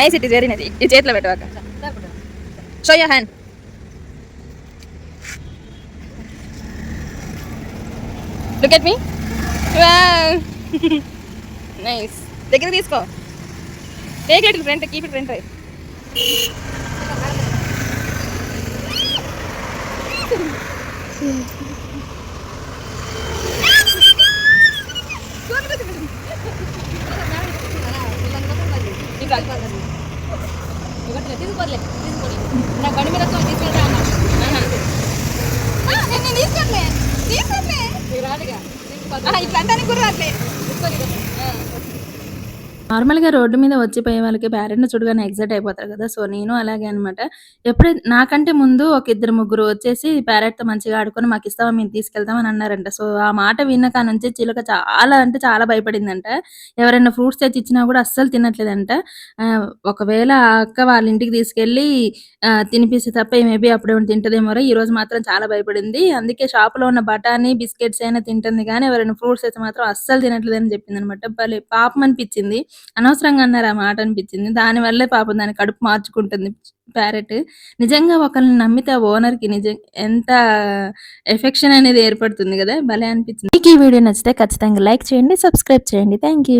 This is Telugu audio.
Nice it is very nice ఈ చేతిలో పెట్టవాక show your hand look at me nice దగ్గర తీసుకో. Take it front keep it front తీసుకోలే తీసుకోలే నా బండి మీద వస్తాను తీసుకెళ్తా అన్నా నేను తీసుకోట్లే తీసుకోట్లే రాదుగా ఇట్లా అంటానికి కూడా రాట్లే నార్మల్గా రోడ్డు మీద వచ్చిపోయే వాళ్ళకి పేరెంట్ని చూడగానే ఎగ్జైట్ అయిపోతారు కదా. సో నేను అలాగే అనమాట ఎప్పుడైతే నాకంటే ముందు ఒక ఇద్దరు ముగ్గురు వచ్చేసి పేరెట్తో మంచిగా ఆడుకొని మాకు ఇస్తామా మేము తీసుకెళ్తామని అన్నారంట. సో ఆ మాట విన్న కా నుంచి చిలుక చాలా అంటే చాలా భయపడిందంట. ఎవరైనా ఫ్రూట్స్ తెచ్చి ఇచ్చినా కూడా అస్సలు తినట్లేదంట. ఒకవేళ ఆ అక్క వాళ్ళ ఇంటికి తీసుకెళ్ళి ఆ, తినిపిస్తే తప్ప మేబీ అప్పుడేమైనా తింటదేమో ఈ రోజు మాత్రం చాలా భయపడింది. అందుకే షాప్లో ఉన్న బఠానీ బిస్కెట్స్ అయినా తింటుంది కానీ ఎవరైనా ఫ్రూట్స్ అయితే మాత్రం అస్సలు తినట్లేదని చెప్పింది అనమాట భలే పాపం అనిపించింది. అనవసరంగా అన్నారు ఆ మాట అనిపించింది. దానివల్లే పాపం దాని కడుపు మార్చుకుంటుంది ప్యారెట్ నిజంగా ఒకరిని నమ్మితే ఓనర్కి నిజం ఎంత ఎఫెక్షన్ అనేది ఏర్పడుతుంది కదా? భలే అనిపించింది. మీకు ఈ వీడియో నచ్చితే ఖచ్చితంగా లైక్ చేయండి సబ్స్క్రైబ్ చేయండి. Thank you